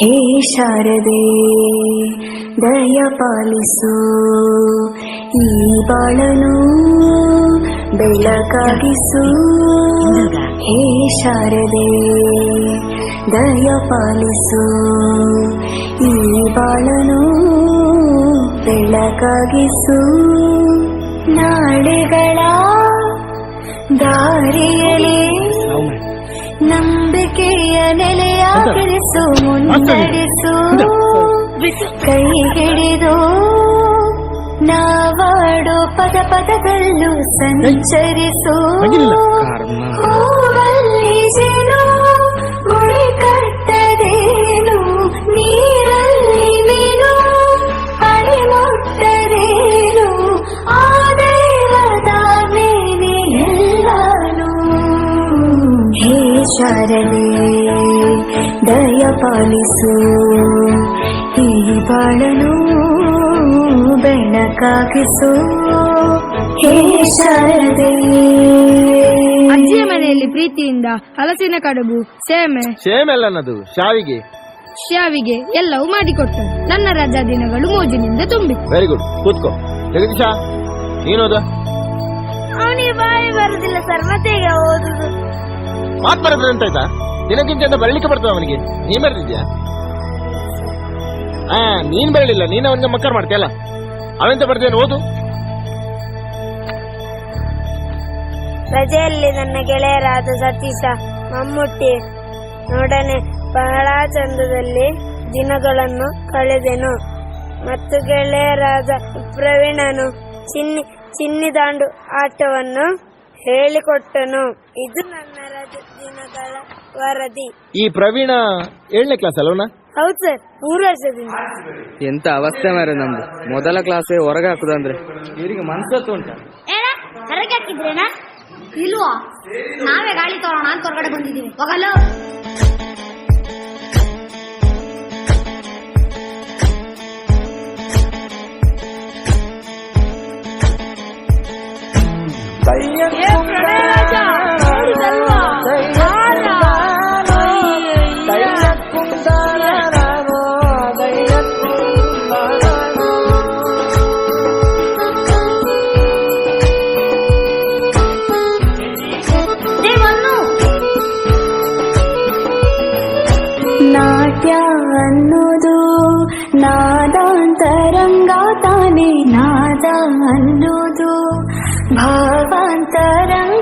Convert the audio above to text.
ಹೇ ಶಾರದೆ ದಯ ಪಾಲಿಸು. ಈ ಬಾಳನು ಬೆಳಕಾಗಿಸು ಹೇ ಶಾರದೆ ದಯ ಪಾಲಿಸು. ಈ ಬಾಳನು ಬೆಳಕಾಗಿಸು ನಾಳೆಗಳ ದಾರಿಯಲಿ ನಂಬಿಕೆಯ ನೆಲೆಯಾಗಿರಿಸು ಮುನ್ನಡೆಸು ಕೈ ಹಿಡಿದು. ನಾವಾಡೋ ಪದ ಪದದಲ್ಲೂ ಸಂಚರಿಸು. ಹೇ ಶಾರದೆ ದಯ ಪಾಲಿಸು. ಈ ಬಾಳನು ಬೆಳಕಾಗಿಸು ಹೇ ಶಾರದೆ. ಅಜ್ಜಿಯ ಮನೆಯಲ್ಲಿ ಪ್ರೀತಿಯಿಂದ ಹಲಸಿನ ಕಡುಬು ಸೇಮೆ. ಸೇಮೆಲ್ಲನದು ಶಾವಿಗೆ. ಶಾವಿಗೆ ಎಲ್ಲವೂ ಮಾಡಿಕೊಟ್ಟರು. ನನ್ನ ರಜಾ ದಿನಗಳು ಮೋಜಿನಿಂದ ತುಂಬಿ. ವೆರಿ ಗುಡ್ ಕೂತ್ಕೋ. ಜಗದೀಶ ನೀನೋದ ಅವನಿಗೆ ಬಾಯಿ ಬರುದಿಲ್ಲ ಸರ್. ಮಾತ್ ಬರೋದ್ರೆ ಅಂತ ಆಯ್ತಾ? ದಿನಕ್ಕಿಂತ ಬರಲಿಕ್ಕೆ ಬರ್ತದೆ ಅವನಿಗೆ. ನೀನ್ ಬರ್ತಿದ್ಯಾ ಹಾ ನೀನ್ ಬರಲಿಲ್ಲ. ನೀನ್ ಅವನಿಗೆ ಮಕ್ಕರ್ ಮಾಡ್ತೀಯಲ್ಲ ಅವೆಂತ ಬರ್ದೇನು? ಓದು. ರಜೆಯಲ್ಲಿ ನನ್ನ ಗೆಳೆಯರಾದ ಸತೀಶ ಮಮ್ಮುಟ್ಟಿ ನೋಡನೆ ಬಹಳ ಚಂದದಲ್ಲಿ ದಿನಗಳನ್ನು ಕಳೆದೆನು. ಮತ್ತು ಗೆಳೆಯರಾದ ಪ್ರವೀಣನು ಚಿನ್ನಿ ಚಿನ್ನಿ ದಾಂಡು ಆಟವನ್ನು ಹೇಳಿಕೊಟ್ಟನು. ಇದು ನನ್ನ ದಿನಗಳ ವರದಿ. ಈ ಪ್ರವೀಣ ಏಳನೇ ಕ್ಲಾಸ್ ಅಲ್ವನ ಹೌದು ಸರ್ ಮೂರು ವರ್ಷದಿಂದ. ಎಂತ ಅವಸ್ಥೆ ಮಾರೆ ನಮ್ದು. ಮೊದಲ ಕ್ಲಾಸೇ ಹೊರಗೆ ಹಾಕುದಂದ್ರೆ ಇವರಿಗೆ ಮನ್ಸತ್ತು ಉಂಟ? ಹೊರಗೆ ಹಾಕಿದ್ರೇನಾ? ಇಲ್ವಾ? ನಾವೇ ಗಾಳಿ ತೋರೋಣ ಅಂತ ಹೊರಗಡೆ ಬಂದಿದ್ದೀವಿ. ಹೋಗಲು ನಾಟ್ಯ ನಾದಾಂತರಂಗ ತಾನೇ ನಾದ ಅನ್ನೋದು ಭಾವಾಂತರಂಗ